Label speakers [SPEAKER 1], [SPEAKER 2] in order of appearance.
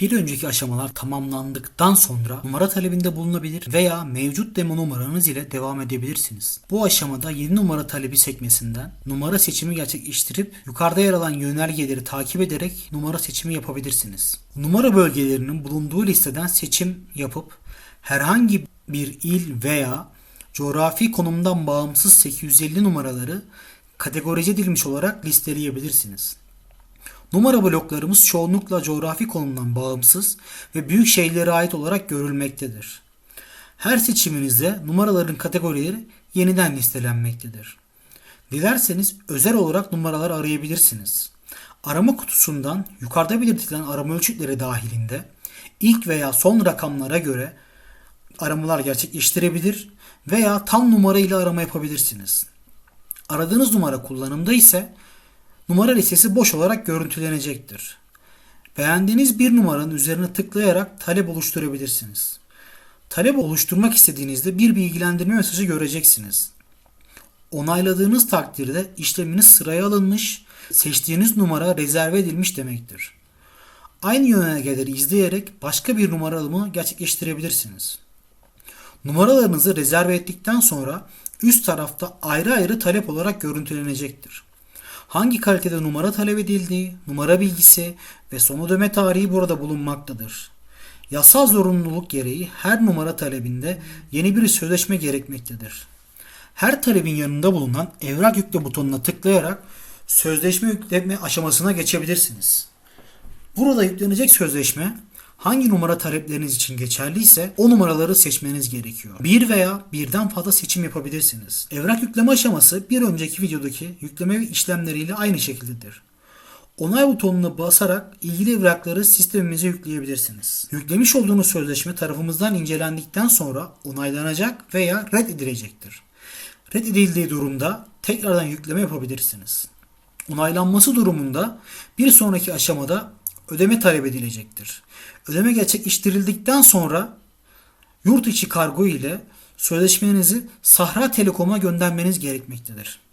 [SPEAKER 1] Bir önceki aşamalar tamamlandıktan sonra numara talebinde bulunabilir veya mevcut demo numaranız ile devam edebilirsiniz. Bu aşamada 7 numara talebi sekmesinden numara seçimi gerçekleştirip yukarıda yer alan yönergeleri takip ederek numara seçimi yapabilirsiniz. Numara bölgelerinin bulunduğu listeden seçim yapıp herhangi bir il veya coğrafi konumdan bağımsız 850 numaraları kategorize edilmiş olarak listeleyebilirsiniz. Numara bloklarımız çoğunlukla coğrafi konumdan bağımsız ve büyük şehirlere ait olarak görülmektedir. Her seçiminizde numaraların kategorileri yeniden listelenmektedir. Dilerseniz özel olarak numaralar arayabilirsiniz. Arama kutusundan yukarıda belirtilen arama ölçütleri dahilinde ilk veya son rakamlara göre aramalar gerçekleştirebilir veya tam numara ile arama yapabilirsiniz. Aradığınız numara kullanımda ise numara listesi boş olarak görüntülenecektir. Beğendiğiniz bir numaranın üzerine tıklayarak talep oluşturabilirsiniz. Talep oluşturmak istediğinizde bir bilgilendirme mesajı göreceksiniz. Onayladığınız takdirde işleminiz sıraya alınmış, seçtiğiniz numara rezerve edilmiş demektir. Aynı yönergeleri izleyerek başka bir numara alımı gerçekleştirebilirsiniz. Numaralarınızı rezerve ettikten sonra üst tarafta ayrı ayrı talep olarak görüntülenecektir. Hangi kalitede numara talep edildiği, numara bilgisi ve son ödeme tarihi burada bulunmaktadır. Yasal zorunluluk gereği her numara talebinde yeni bir sözleşme gerekmektedir. Her talebin yanında bulunan evrak yükle butonuna tıklayarak sözleşme yükleme aşamasına geçebilirsiniz. Burada yüklenecek sözleşme hangi numara talepleriniz için geçerliyse o numaraları seçmeniz gerekiyor. Bir veya birden fazla seçim yapabilirsiniz. Evrak yükleme aşaması bir önceki videodaki yükleme işlemleriyle aynı şekildedir. Onay butonuna basarak ilgili evrakları sistemimize yükleyebilirsiniz. Yüklemiş olduğunuz sözleşme tarafımızdan incelendikten sonra onaylanacak veya reddedilecektir. Reddedildiği durumda tekrardan yükleme yapabilirsiniz. Onaylanması durumunda bir sonraki aşamada ödeme talep edilecektir. Ödeme gerçekleştirildikten sonra yurt içi kargo ile sözleşmenizi Sahra Telekom'a göndermeniz gerekmektedir.